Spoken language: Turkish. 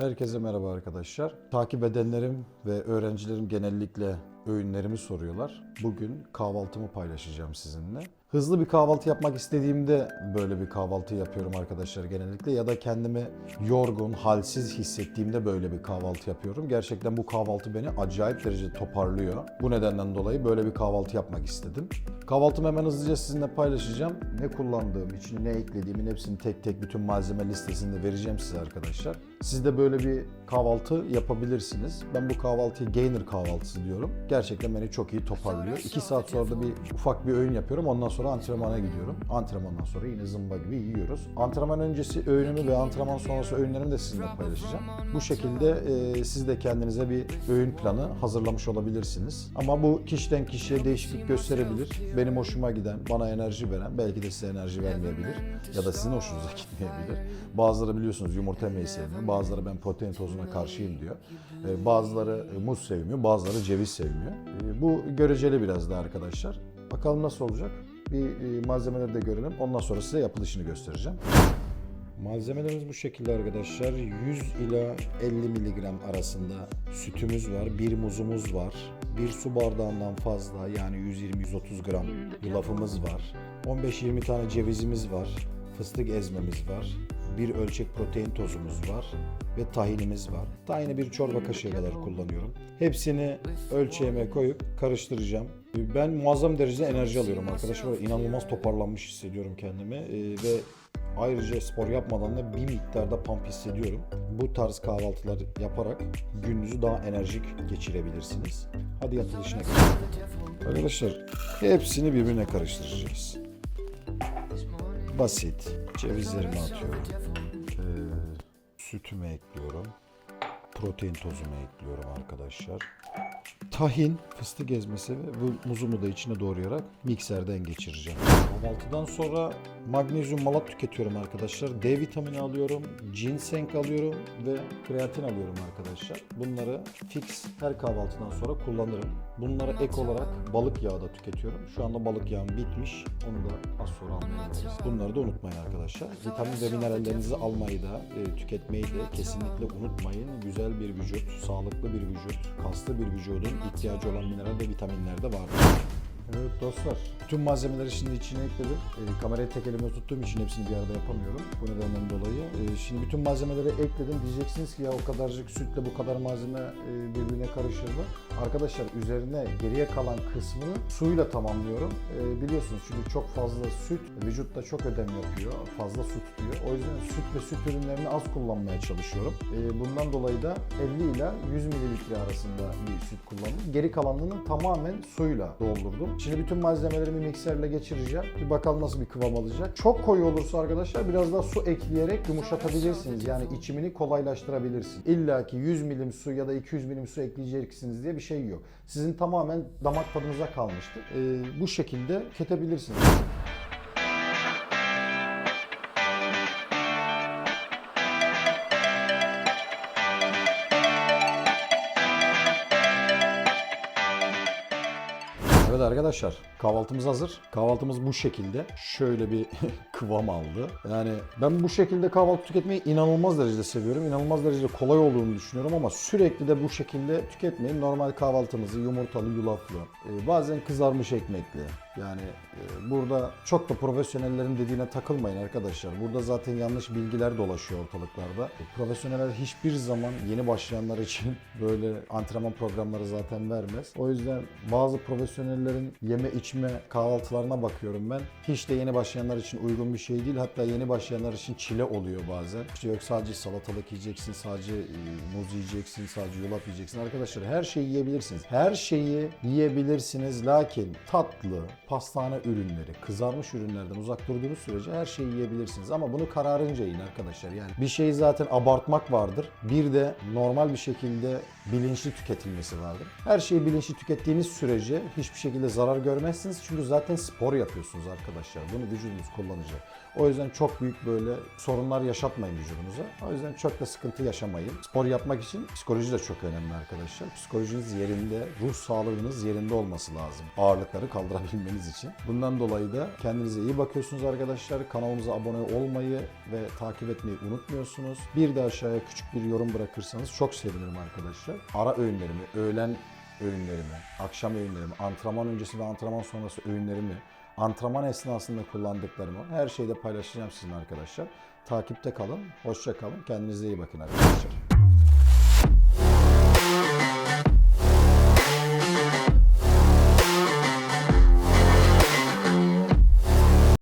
Herkese merhaba arkadaşlar. Takip edenlerim ve öğrencilerim genellikle öğünlerimi soruyorlar. Bugün kahvaltımı paylaşacağım sizinle. Hızlı bir kahvaltı yapmak istediğimde böyle bir kahvaltı yapıyorum arkadaşlar genellikle ya da kendimi yorgun, halsiz hissettiğimde böyle bir kahvaltı yapıyorum. Gerçekten bu kahvaltı beni acayip derecede toparlıyor. Bu nedenden dolayı böyle bir kahvaltı yapmak istedim. Kahvaltımı hemen hızlıca sizinle paylaşacağım. Ne kullandığım, içine ne eklediğimin hepsini tek tek bütün malzeme listesinde vereceğim size arkadaşlar. Siz de böyle bir kahvaltı yapabilirsiniz. Ben bu kahvaltıyı gainer kahvaltısı diyorum. Gerçekten beni çok iyi toparlıyor. 2 saat sonra da bir ufak bir öğün yapıyorum. Ondan sonra antrenmana gidiyorum. Antrenmandan sonra yine zımba gibi yiyoruz. Antrenman öncesi öğünümü ve antrenman sonrası öğünlerimi de sizinle paylaşacağım. Bu şekilde e, siz de kendinize bir öğün planı hazırlamış olabilirsiniz. Ama bu kişiden kişiye değişiklik gösterebilir. Benim hoşuma giden, bana enerji veren, belki de size enerji vermeyebilir. Ya da sizin hoşunuza gitmeyebilir. Bazıları biliyorsunuz yumurta yemeyi sevmiyor. Bazıları ben protein tozuna karşıyım diyor. E, Bazıları e, muz sevmiyor, bazıları ceviz sevmiyor. E, Bu göreceli biraz da arkadaşlar. Bakalım nasıl olacak? Bir e, malzemeleri de görelim. Ondan sonra size yapılışını göstereceğim. Malzemelerimiz bu şekilde arkadaşlar. 100 ila 50 miligram arasında sütümüz var, bir muzumuz var, bir su bardağından fazla yani 120-130 gram yulafımız var, 15-20 tane cevizimiz var, fıstık ezmemiz var, bir ölçek protein tozumuz var ve tahinimiz var. Tahini bir çorba kaşığı kadar kullanıyorum. Hepsini ölçeğime koyup karıştıracağım. Ben muazzam derecede enerji alıyorum arkadaşlar. İnanılmaz toparlanmış hissediyorum kendimi Ee, ve Ayrıca spor yapmadan da bir miktarda pump hissediyorum. Bu tarz kahvaltılar yaparak gününüzü daha enerjik geçirebilirsiniz. Hadi yapılışına geçelim. Arkadaşlar hepsini birbirine karıştıracağız. Basit. Cevizlerimi atıyorum. Ee, sütümü ekliyorum. Protein tozumu ekliyorum arkadaşlar. Tahin, fıstık ezmesi ve bu muzumu da içine doğrayarak mikserden geçireceğim. Kahvaltıdan sonra magnezyum malat tüketiyorum arkadaşlar. D vitamini alıyorum, ginseng alıyorum ve kreatin alıyorum arkadaşlar. Bunları fix her kahvaltıdan sonra kullanırım. Bunlara ek olarak balık yağı da tüketiyorum. Şu anda balık yağım bitmiş. Onu da az sonra almaya gideceğiz. Bunları da unutmayın arkadaşlar. Vitamin ve minerallerinizi almayı da e, tüketmeyi de kesinlikle unutmayın. Güzel bir vücut, sağlıklı bir vücut, kaslı bir vücudun ihtiyacı olan mineral ve vitaminler de var. Evet dostlar, bütün malzemeleri şimdi içine ekledim. E, kamerayı tek elimde tuttuğum için hepsini bir arada yapamıyorum. Bu nedenden dolayı. E, şimdi bütün malzemeleri ekledim. Diyeceksiniz ki ya o kadarcık sütle bu kadar malzeme e, birbirine karışır mı? Arkadaşlar üzerine geriye kalan kısmını suyla tamamlıyorum. E, biliyorsunuz çünkü çok fazla süt vücutta çok ödem yapıyor. Fazla su tutuyor. O yüzden süt ve süt ürünlerini az kullanmaya çalışıyorum. E, bundan dolayı da 50 ile 100 mililitre arasında bir süt kullandım. Geri kalanını tamamen suyla doldurdum. Şimdi bütün malzemelerimi mikserle geçireceğim. Bir bakalım nasıl bir kıvam alacak. Çok koyu olursa arkadaşlar biraz daha su ekleyerek yumuşatabilirsiniz. Yani içimini kolaylaştırabilirsiniz. İlla ki 100 milim su ya da 200 milim su ekleyeceksiniz diye bir şey yok. Sizin tamamen damak tadınıza kalmıştır. Ee, bu şekilde tüketebilirsiniz. Evet arkadaşlar kahvaltımız hazır. Kahvaltımız bu şekilde. Şöyle bir kıvam aldı. Yani ben bu şekilde kahvaltı tüketmeyi inanılmaz derecede seviyorum. İnanılmaz derecede kolay olduğunu düşünüyorum ama sürekli de bu şekilde tüketmeyin. Normal kahvaltımızı yumurtalı, yulaflı, e, bazen kızarmış ekmekli. Yani e, burada çok da profesyonellerin dediğine takılmayın arkadaşlar. Burada zaten yanlış bilgiler dolaşıyor ortalıklarda. Profesyoneller hiçbir zaman yeni başlayanlar için böyle antrenman programları zaten vermez. O yüzden bazı profesyonellerin yeme içme kahvaltılarına bakıyorum ben. Hiç de yeni başlayanlar için uygun bir şey değil. Hatta yeni başlayanlar için çile oluyor bazen. İşte yok sadece salatalık yiyeceksin, sadece e, muz yiyeceksin, sadece yulaf yiyeceksin. Arkadaşlar her şeyi yiyebilirsiniz. Her şeyi yiyebilirsiniz. Lakin tatlı, pastane ürünleri, kızarmış ürünlerden uzak durduğunuz sürece her şeyi yiyebilirsiniz. Ama bunu kararınca yiyin arkadaşlar. Yani bir şeyi zaten abartmak vardır. Bir de normal bir şekilde bilinçli tüketilmesi vardır. Her şeyi bilinçli tükettiğiniz sürece hiçbir şekilde zarar görmezsiniz. Çünkü zaten spor yapıyorsunuz arkadaşlar. Bunu vücudunuz kullanacak. O yüzden çok büyük böyle sorunlar yaşatmayın vücudunuza. O yüzden çok da sıkıntı yaşamayın. Spor yapmak için psikoloji de çok önemli arkadaşlar. Psikolojiniz yerinde, ruh sağlığınız yerinde olması lazım. Ağırlıkları kaldırabilmeniz izlediğiniz için. Bundan dolayı da kendinize iyi bakıyorsunuz arkadaşlar. Kanalımıza abone olmayı ve takip etmeyi unutmuyorsunuz. Bir de aşağıya küçük bir yorum bırakırsanız çok sevinirim arkadaşlar. Ara öğünlerimi, öğlen öğünlerimi, akşam öğünlerimi, antrenman öncesi ve antrenman sonrası öğünlerimi, antrenman esnasında kullandıklarımı her şeyde paylaşacağım sizin arkadaşlar. Takipte kalın, hoşça kalın, kendinize iyi bakın arkadaşlar.